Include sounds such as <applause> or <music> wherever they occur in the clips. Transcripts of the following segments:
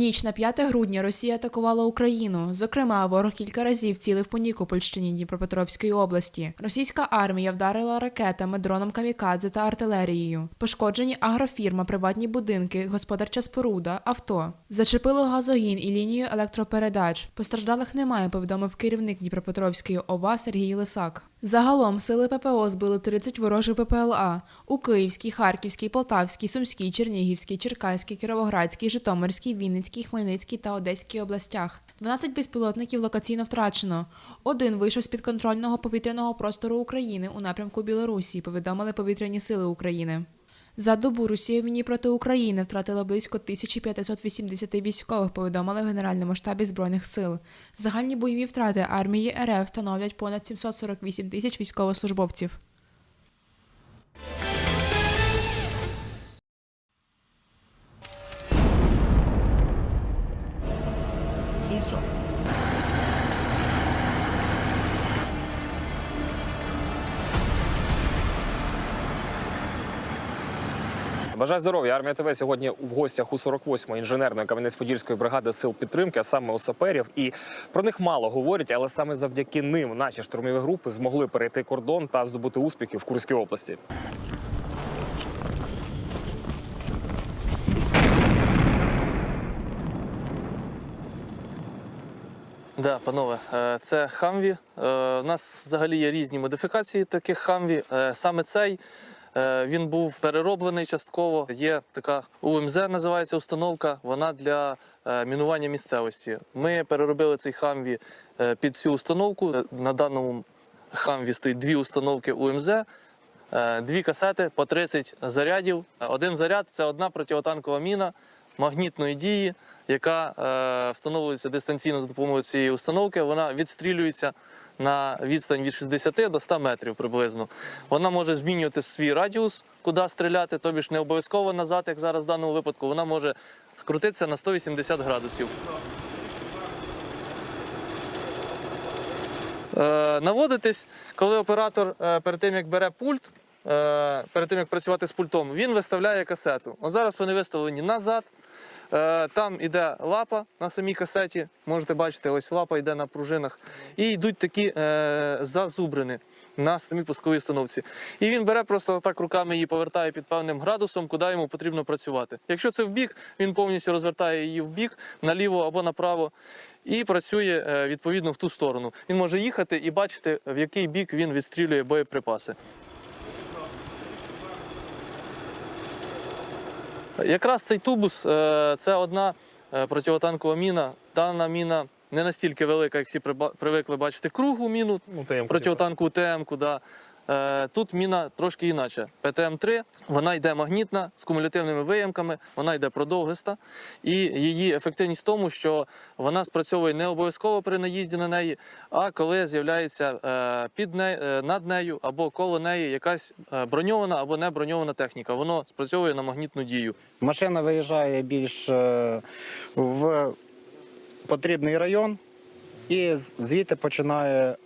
Ніч на 5 грудня Росія атакувала Україну. Зокрема, ворог кілька разів цілив по Нікопольщині Дніпропетровської області. Російська армія вдарила ракетами, дроном камікадзе та артилерією. Пошкоджені агрофірма, приватні будинки, господарча споруда, авто. Зачепило газогін і лінію електропередач. Постраждалих немає, повідомив керівник Дніпропетровської ОВА Сергій Лисак. Загалом сили ППО збили 30 ворожих ППЛА у Київській, Харківській, Полтавській, Сумській, Чернігівській, Черкаській, Кіровоградській, Житомирській, Вінницькій, Хмельницькій та Одеській областях. 12 безпілотників локаційно втрачено. Один вийшов з підконтрольного повітряного простору України у напрямку Білорусі, повідомили повітряні сили України. За добу Росія в війні проти України втратила близько 1580 військових, повідомили в Генеральному штабі Збройних сил. Загальні бойові втрати армії РФ становлять понад 748 тисяч військовослужбовців. Бажаю здоров'я. Армія ТВ сьогодні в гостях у 48-ї інженерної Кам'янець-Подільської бригади сил підтримки, а саме саперів. І про них мало говорять, але саме завдяки ним наші штурмові групи змогли перейти кордон та здобути успіхи в Курській області. Да, панове, е, це хамві. Е, У нас взагалі є різні модифікації таких хамві. Е, Саме цей е, він був перероблений частково. Є така УМЗ, називається установка. Вона для е, мінування місцевості. Ми переробили цей хамві е, під цю установку. Е, На даному хамві стоїть дві установки УМЗ. Е, Дві касети по 30 зарядів. Е, Один заряд це одна противотанкова міна магнітної дії, яка е, встановлюється дистанційно за допомогою цієї установки. Вона відстрілюється на відстань від 60 до 100 метрів приблизно. Вона може змінювати свій радіус, куди стріляти, тобі ж не обов'язково назад, як зараз в даному випадку. Вона може скрутитися на 180 градусів. Е, наводитись, коли оператор е, перед тим як бере пульт, е, перед тим як працювати з пультом, він виставляє касету. От зараз вони виставлені назад. Е, Там іде лапа на самій касеті. Можете бачити, ось лапа йде на пружинах. І йдуть такі е, зазубрини на самій пусковій установці. І він бере просто так руками її повертає під певним градусом, куди йому потрібно працювати. Якщо це в бік, він повністю розвертає її в бік, наліво або направо, і працює е, відповідно в ту сторону. Він може їхати і бачити, в який бік він відстрілює боєприпаси. Якраз цей тубус е, це одна е, противотанкова міна. Дана міна не настільки велика, як всі привикли бачити круглу міну, Ну, ТМ-ку, противотанкову ТМ-ку. Да. Е, Тут міна трошки інакше. ПТМ-3, вона йде магнітна з кумулятивними виямками, вона йде продовгиста. І її ефективність в тому, що вона спрацьовує не обов'язково при наїзді на неї, а коли з'являється е, під не, е, над нею або коло неї якась броньована або не броньована техніка. Воно спрацьовує на магнітну дію. Машина виїжджає більш в потрібний район і звідти починає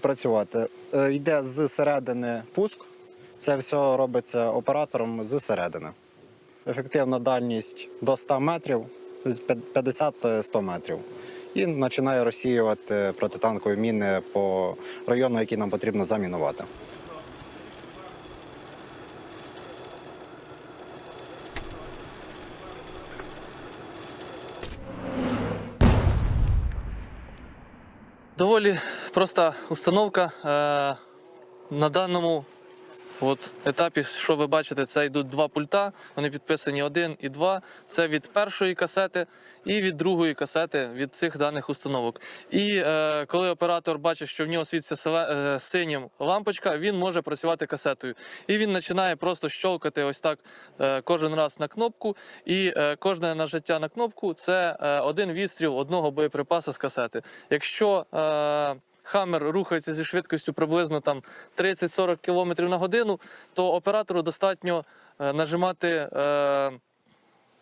працювати. Е, Йде з середини пуск. Це все робиться оператором з середини. Ефективна дальність до 100 метрів, 50-100 метрів. І починає розсіювати протитанкові міни по району, який нам потрібно замінувати. Доволі проста установка. Е, На даному от, етапі, що ви бачите, це йдуть два пульта. Вони підписані один і два. Це від першої касети і від другої касети від цих даних установок. І е, коли оператор бачить, що в нього світиться е, синім лампочка, він може працювати касетою. І він починає просто щолкати ось так е, кожен раз на кнопку. І е, кожне нажиття на кнопку це е, один відстріл одного боєприпасу з касети. Якщо е, Хаммер рухається зі швидкістю приблизно там 30-40 км на годину, то оператору достатньо е, нажимати е,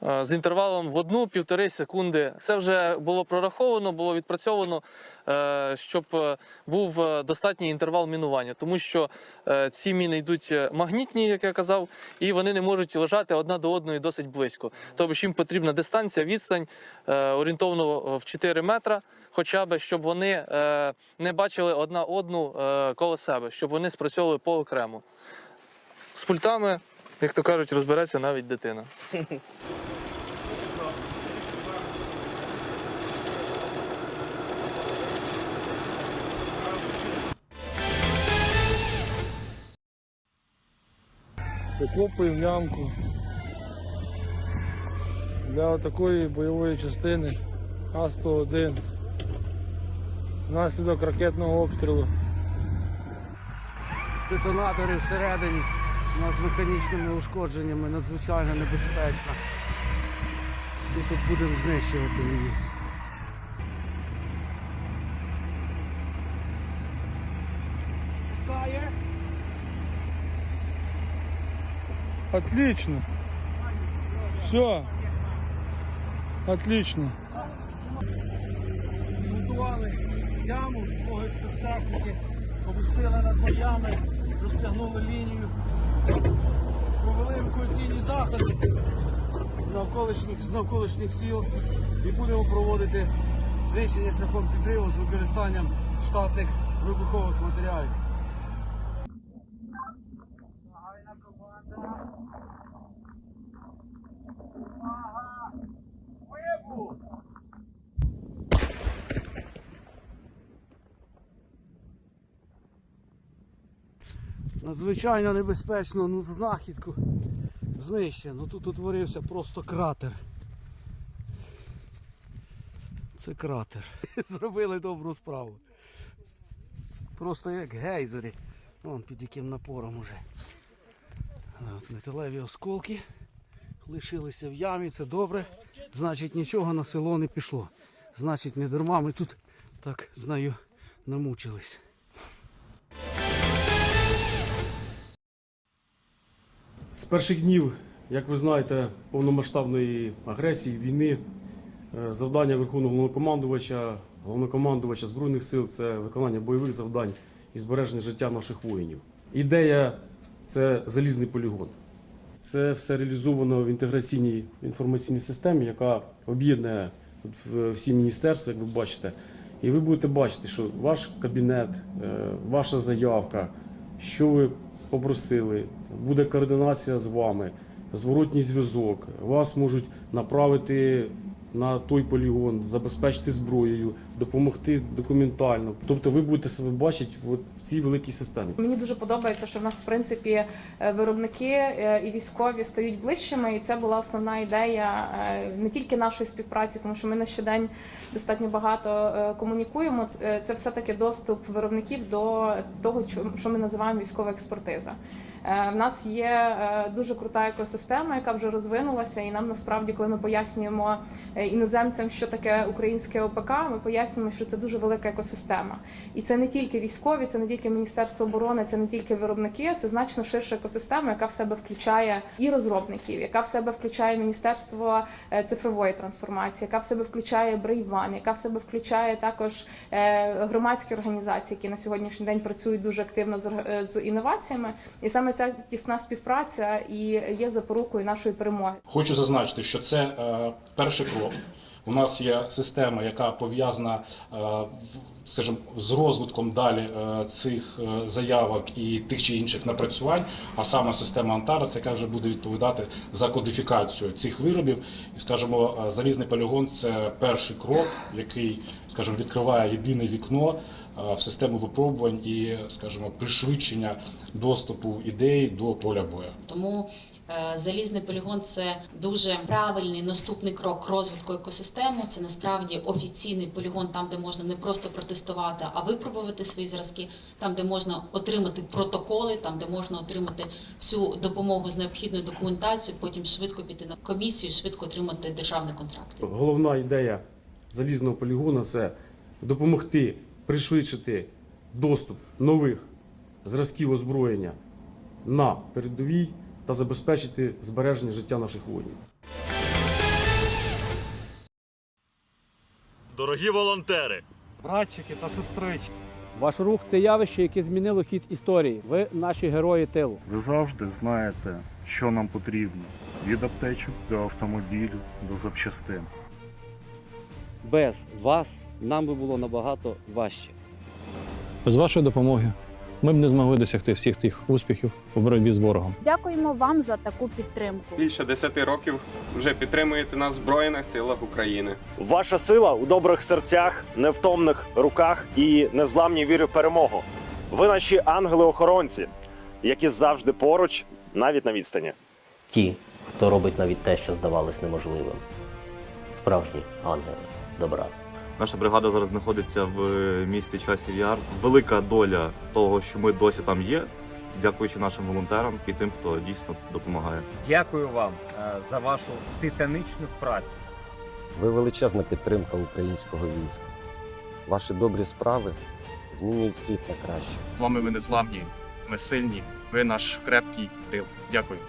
з інтервалом в одну-півтори секунди. Це вже було прораховано, було відпрацьовано, е, щоб е, був е, достатній інтервал мінування, тому що е, ці міни йдуть е, магнітні, як я казав, і вони не можуть лежати одна до одної досить близько. Тобто їм потрібна дистанція, відстань е, орієнтовно в 4 метра, хоча б, щоб вони е, не бачили одна одну е, коло себе, щоб вони спрацьовували поокремо. З пультами, як то кажуть, розбереться навіть дитина. <laughs> Викопуємо ямку для такої бойової частини А-101 внаслідок ракетного обстрілу. детонатори всередині у нас механічними ушкодженнями надзвичайно небезпечно. І тут будемо знищувати її. Отлично. Все. Отлично. Будували яму, споги спецтехніки, опустили над боями, розтягнули лінію, провели евакуаційні заходи навколишніх, з навколишніх сіл і будемо проводити знищення шляхом підриву з використанням штатних вибухових матеріалів. Надзвичайно небезпечно, ну знахідку знищено. Тут утворився просто кратер. Це кратер. <laughs> Зробили добру справу. Просто як гейзери. Вон під яким напором уже. От металеві осколки лишилися в ямі, це добре. Значить нічого на село не пішло. Значить, не дарма ми тут так знаю намучились. Перших днів, як ви знаєте, повномасштабної агресії, війни, е, завдання Верховного Головнокомандувача, головнокомандувача Збройних сил це виконання бойових завдань і збереження життя наших воїнів. Ідея це залізний полігон. Це все реалізовано в інтеграційній інформаційній системі, яка об'єднує всі міністерства, як ви бачите. І ви будете бачити, що ваш кабінет, е, ваша заявка, що ви попросили, буде координація з вами, зворотній зв'язок. Вас можуть направити на той полігон, забезпечити зброєю, допомогти документально. Тобто ви будете себе бачити в цій великій системі. Мені дуже подобається, що в нас в принципі е, виробники е, і військові стають ближчими, і це була основна ідея е, не тільки нашої співпраці, тому що ми на щодень достатньо багато комунікуємо. Це все таки доступ виробників до того, що ми називаємо військова експертиза. Е, В нас є е, дуже крута екосистема, яка вже розвинулася, і нам насправді, коли ми пояснюємо е, іноземцям, що таке українське ОПК, ми пояснюємо, що це дуже велика екосистема. І це не тільки військові, це не тільки Міністерство оборони, це не тільки виробники, це значно ширша екосистема, яка в себе включає і розробників, яка в себе включає Міністерство цифрової трансформації, яка в себе включає Брейван, яка в себе включає також громадські організації, які на сьогоднішній день працюють дуже активно з інноваціями. І саме ця тісна співпраця і є запорукою нашої перемоги. Хочу зазначити, що це е, перший крок. У нас є система, яка пов'язана, е, скажімо, з розвитком далі е, цих е, заявок і тих чи інших напрацювань, а саме система Антарес, яка вже буде відповідати за кодифікацію цих виробів. І скажімо, е, залізний полігон це перший крок, який, скажімо, відкриває єдине вікно в систему випробувань і, скажімо, пришвидшення доступу ідей до поля бою. Тому залізний полігон це дуже правильний наступний крок розвитку екосистеми. Це насправді офіційний полігон, там де можна не просто протестувати, а випробувати свої зразки, там де можна отримати протоколи, там де можна отримати всю допомогу з необхідною документацією, потім швидко піти на комісію, швидко отримати державний контракт. Головна ідея залізного полігону це допомогти пришвидшити доступ нових зразків озброєння на передовій та забезпечити збереження життя наших воїнів. Дорогі волонтери, братчики та сестрички. Ваш рух це явище, яке змінило хід історії. Ви наші герої тилу. Ви завжди знаєте, що нам потрібно: від аптечок до автомобілів, до запчастин. Без вас нам би було набагато важче. Без вашої допомоги ми б не змогли досягти всіх тих успіхів у боротьбі з ворогом. Дякуємо вам за таку підтримку. Більше 10 років вже підтримуєте нас в Збройних силах України. Ваша сила у добрих серцях, невтомних руках і незламній вірі в перемогу. Ви наші ангели-охоронці, які завжди поруч, навіть на відстані. Ті, хто робить навіть те, що здавалось неможливим. Справжні ангели добра. Наша бригада зараз знаходиться в місті Часів Яр. Велика доля того, що ми досі там є, дякуючи нашим волонтерам і тим, хто дійсно допомагає. Дякую вам за вашу титаничну працю. Ви величезна підтримка українського війська. Ваші добрі справи змінюють світ на краще. З вами ви незламні, ми сильні, ви наш крепкий тил. Дякую.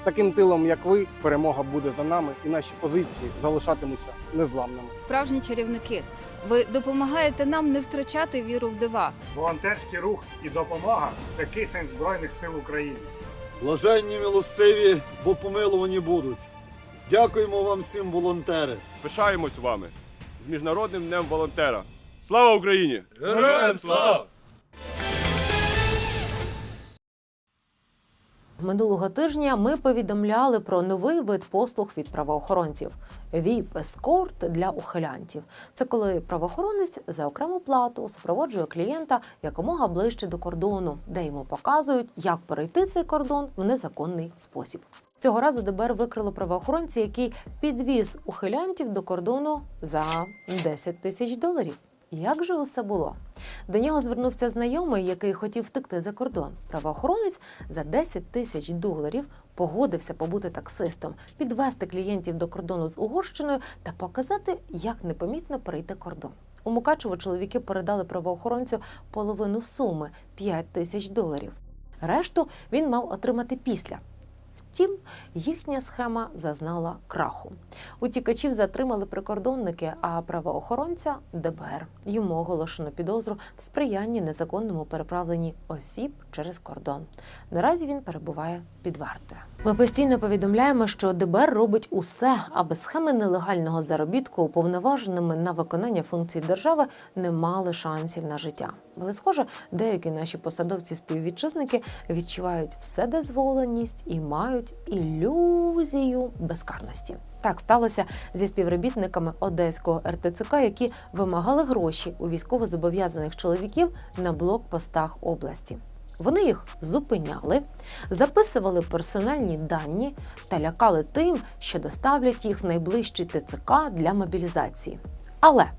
З таким тилом, як ви, перемога буде за нами, і наші позиції залишатимуться незламними. Справжні чарівники. Ви допомагаєте нам не втрачати віру в дива. Волонтерський рух і допомога це кисень Збройних сил України. Блаженні милостиві, бо помилувані будуть. Дякуємо вам всім, волонтери. Пишаємось вами з міжнародним днем волонтера. Слава Україні! Героям слава! Минулого тижня ми повідомляли про новий вид послуг від правоохоронців vip ескорт для ухилянтів. Це коли правоохоронець за окрему плату супроводжує клієнта якомога ближче до кордону, де йому показують, як перейти цей кордон в незаконний спосіб. Цього разу ДБР викрило правоохоронця, який підвіз ухилянтів до кордону за 10 тисяч доларів. Як же усе було? До нього звернувся знайомий, який хотів втекти за кордон. Правоохоронець за 10 тисяч доларів погодився побути таксистом, підвести клієнтів до кордону з Угорщиною та показати, як непомітно перейти кордон. У Мукачево чоловіки передали правоохоронцю половину суми 5 тисяч доларів. Решту він мав отримати після. Втім, їхня схема зазнала краху. Утікачів затримали прикордонники, а правоохоронця ДБР. Йому оголошено підозру в сприянні незаконному переправленні осіб через кордон. Наразі він перебуває під вартою. Ми постійно повідомляємо, що ДБР робить усе, аби схеми нелегального заробітку уповноваженими на виконання функцій держави не мали шансів на життя. Але, схоже, деякі наші посадовці-співвітчизники відчувають вседозволеність і мають ілюзію безкарності. Так сталося зі співробітниками одеського РТЦК, які вимагали гроші у військовозобов'язаних чоловіків на блокпостах області. Вони їх зупиняли, записували персональні дані та лякали тим, що доставлять їх в найближчий ТЦК для мобілізації. Але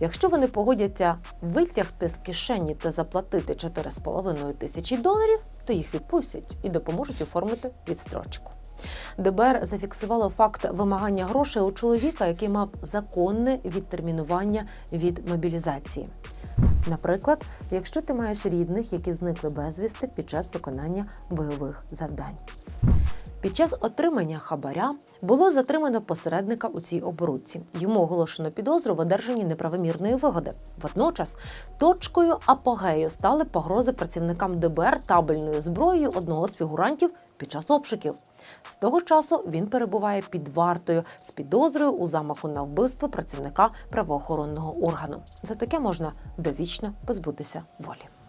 якщо вони погодяться витягти з кишені та заплатити 4,5 тисячі доларів, то їх відпустять і допоможуть оформити відстрочку. ДБР зафіксувало факт вимагання грошей у чоловіка, який мав законне відтермінування від мобілізації. Наприклад, якщо ти маєш рідних, які зникли безвісти під час виконання бойових завдань. Під час отримання хабаря було затримано посередника у цій оборудці. Йому оголошено підозру в одержанні неправомірної вигоди. Водночас точкою апогею стали погрози працівникам ДБР табельною зброєю одного з фігурантів під час обшуків. З того часу він перебуває під вартою з підозрою у замаху на вбивство працівника правоохоронного органу. За таке можна довічно позбутися волі.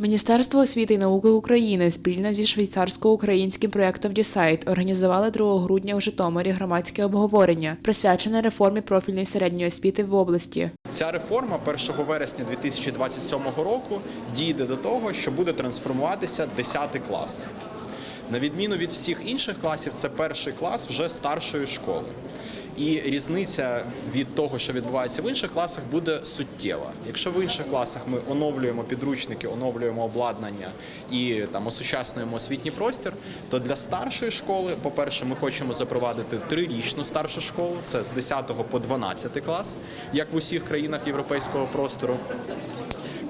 Міністерство освіти і науки України спільно зі швейцарсько-українським проєктом Дісайт організували 2 грудня у Житомирі громадське обговорення, присвячене реформі профільної середньої освіти в області. Ця реформа 1 вересня 2027 року дійде до того, що буде трансформуватися 10 клас. На відміну від всіх інших класів, це перший клас вже старшої школи. І різниця від того, що відбувається в інших класах, буде суттєва. Якщо в інших класах ми оновлюємо підручники, оновлюємо обладнання і там осучаснюємо освітній простір, то для старшої школи, по-перше, ми хочемо запровадити трирічну старшу школу, це з 10 по 12 клас, як в усіх країнах європейського простору.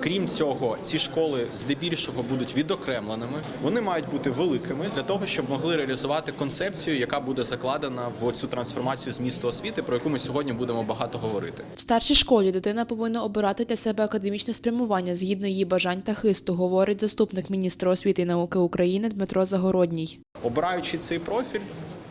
Крім цього, ці школи здебільшого будуть відокремленими. Вони мають бути великими для того, щоб могли реалізувати концепцію, яка буде закладена в цю трансформацію змісту освіти, про яку ми сьогодні будемо багато говорити. В старшій школі дитина повинна обирати для себе академічне спрямування згідно її бажань та хисту, говорить заступник міністра освіти і науки України Дмитро Загородній. Обираючи цей профіль,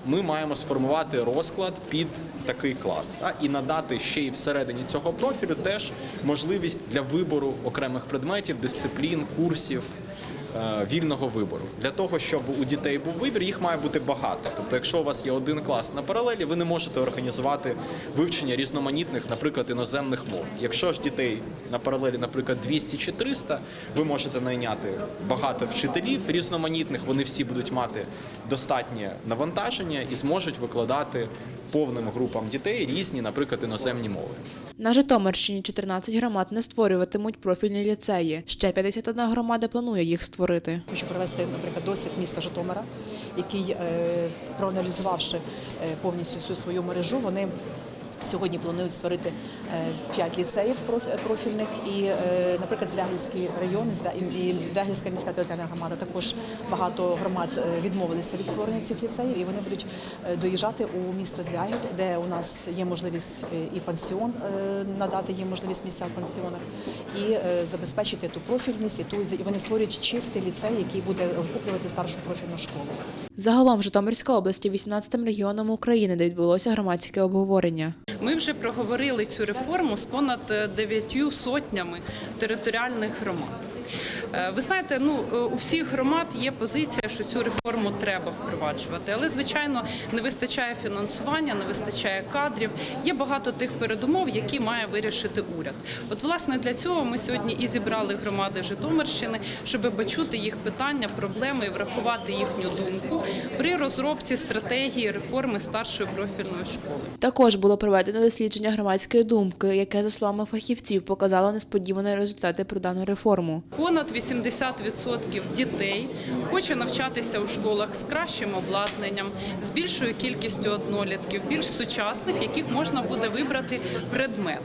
ми маємо сформувати розклад під такий клас та, і надати ще й всередині цього профілю теж можливість для вибору окремих предметів, дисциплін, курсів. Е, Вільного вибору для того, щоб у дітей був вибір, їх має бути багато. Тобто, якщо у вас є один клас на паралелі, ви не можете організувати вивчення різноманітних, наприклад, іноземних мов. Якщо ж дітей на паралелі, наприклад, 200 чи 300, ви можете найняти багато вчителів різноманітних. Вони всі будуть мати достатнє навантаження і зможуть викладати повним групам дітей різні, наприклад, іноземні мови. На Житомирщині 14 громад не створюватимуть профільні ліцеї. Ще 51 громада планує їх створити. Хочу привести, наприклад, досвід міста Житомира, який, е, проаналізувавши е, повністю всю свою мережу, вони сьогодні планують створити е, п'ять ліцеїв проф- профільних. І, е, наприклад, Звягільський район і Звягільська міська територіальна громада також багато громад е, відмовилися від створення цих ліцеїв, і вони будуть доїжджати у місто Звягіль, де у нас є можливість і пансіон надати їм можливість місця в пансіонах, і забезпечити ту профільність, і ту і вони створюють чистий ліцей, який буде охоплювати старшу профільну школу. Загалом Житомирська область є 18 регіоном України, де відбулося громадське обговорення. Ми вже проговорили цю реформу з понад е, дев'ятью сотнями територіальних громад. Е, Ви знаєте, ну е, у всіх громад є позиція, що цю реформу треба впроваджувати, але звичайно не вистачає фінансування, не вистачає кадрів. Є багато тих передумов, які має вирішити уряд. От власне для цього ми сьогодні і зібрали громади Житомирщини, щоб почути їх питання, проблеми і врахувати їхню думку при розробці стратегії реформи старшої профільної школи. Також було проведено дослідження громадської думки, яке, за словами фахівців, показало несподівані результати про дану реформу. Понад 80% дітей хоче навчатися у школах з кращим обладнанням, з більшою кількістю однолітків, більш сучасних, яких можна буде вибрати предмет.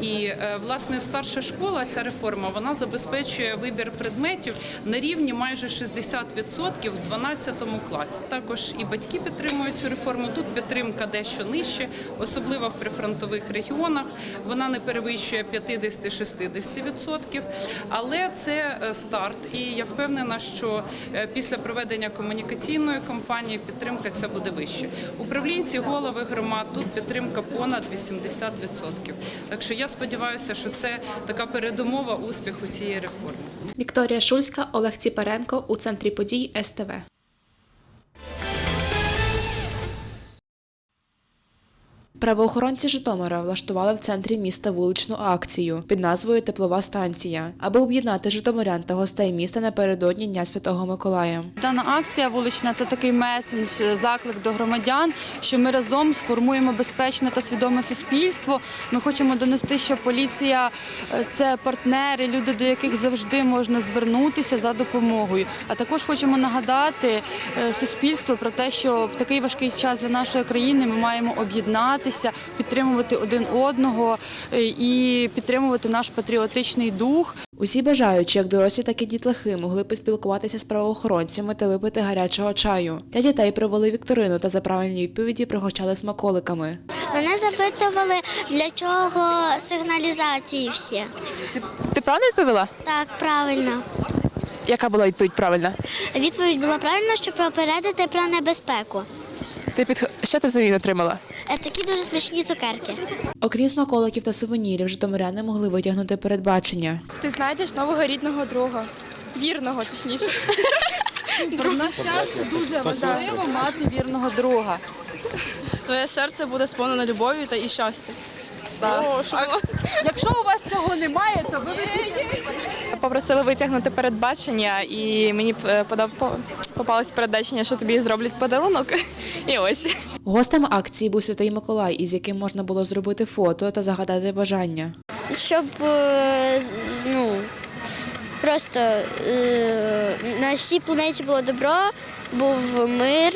І е, власне старша школа ця реформа вона забезпечує вибір предметів на рівні майже 60% в 12 класі. Також і батьки підтримують цю реформу. Тут підтримка дещо нижче, особливо в прифронтових регіонах. Вона не перевищує 50-60%. Але це е, старт, і я впевнена, що е, після проведення комунікаційної кампанії підтримка ця буде вище. Управлінці, голови громад тут підтримка понад 80%. Так що я сподіваюся, що це така передумова успіху цієї реформи. Вікторія Шульська, Олег Ціпаренко у центрі подій СТВ. Правоохоронці Житомира влаштували в центрі міста вуличну акцію під назвою Теплова станція, аби об'єднати житомирян та гостей міста напередодні Дня Святого Миколая. Дана акція вулична це такий месендж, заклик до громадян, що ми разом сформуємо безпечне та свідоме суспільство. Ми хочемо донести, що поліція е, це партнери, люди, до яких завжди можна звернутися за допомогою. А також хочемо нагадати е, суспільству про те, що в такий важкий час для нашої країни ми маємо об'єднатися, підтримувати один одного е, і підтримувати наш патріотичний дух. Усі бажаючі, як дорослі, так і дітлахи, могли поспілкуватися з правоохоронцями та випити гарячого чаю. Для дітей провели вікторину та за правильні відповіді пригощали смаколиками. Мене запитували, для чого сигналізації всі. Ти правильно відповіла? Так, правильно. Яка була відповідь правильна? Відповідь була правильна, щоб попередити про небезпеку. Ти під що ти взамін отримала? Е, Такі дуже смачні цукерки. Окрім смаколиків та сувенірів, житомиряни могли витягнути передбачення. Ти знайдеш нового рідного друга. Вірного, точніше. В наш час дуже важливо мати вірного друга. Твоє серце буде сповнене любов'ю та і щастя. Якщо у вас цього немає, то ви Попросили витягнути передбачення, і мені е, подав попалось передбачення, що тобі зроблять подарунок. <laughs> І ось. Гостем акції був Святий Миколай, із яким можна було зробити фото та загадати бажання. Щоб е, ну, просто е, на всій планеті було добро, був мир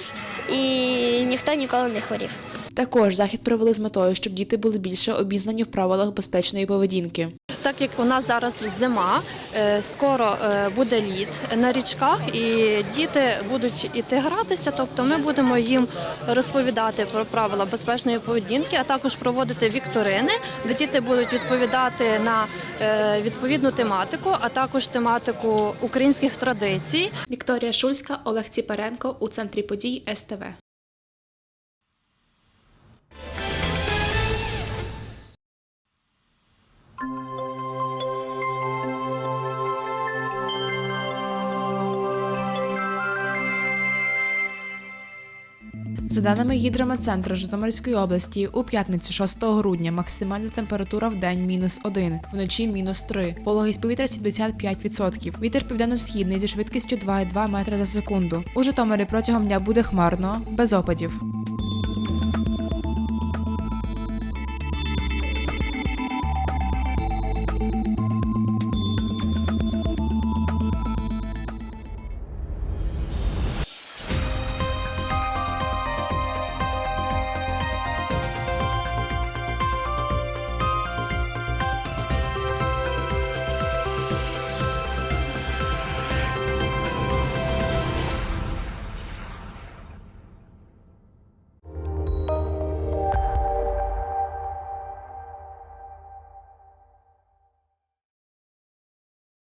і ніхто ніколи не хворів. Також захід провели з метою, щоб діти були більше обізнані в правилах безпечної поведінки. так як у нас зараз зима, е, скоро е, буде лід на річках, і діти будуть іти гратися. Тобто, ми будемо їм розповідати про правила безпечної поведінки, а також проводити вікторини, де діти будуть відповідати на е, відповідну тематику, а також тематику українських традицій. Вікторія Шульська, Олег Ціпаренко у центрі подій СТВ. За даними гідрометцентру Житомирської області, у п'ятницю 6 грудня максимальна температура в день мінус 1, вночі мінус 3, вологість повітря 75%. Вітер південно-східний зі швидкістю 2,2 метри за секунду. У Житомирі протягом дня буде хмарно, без опадів.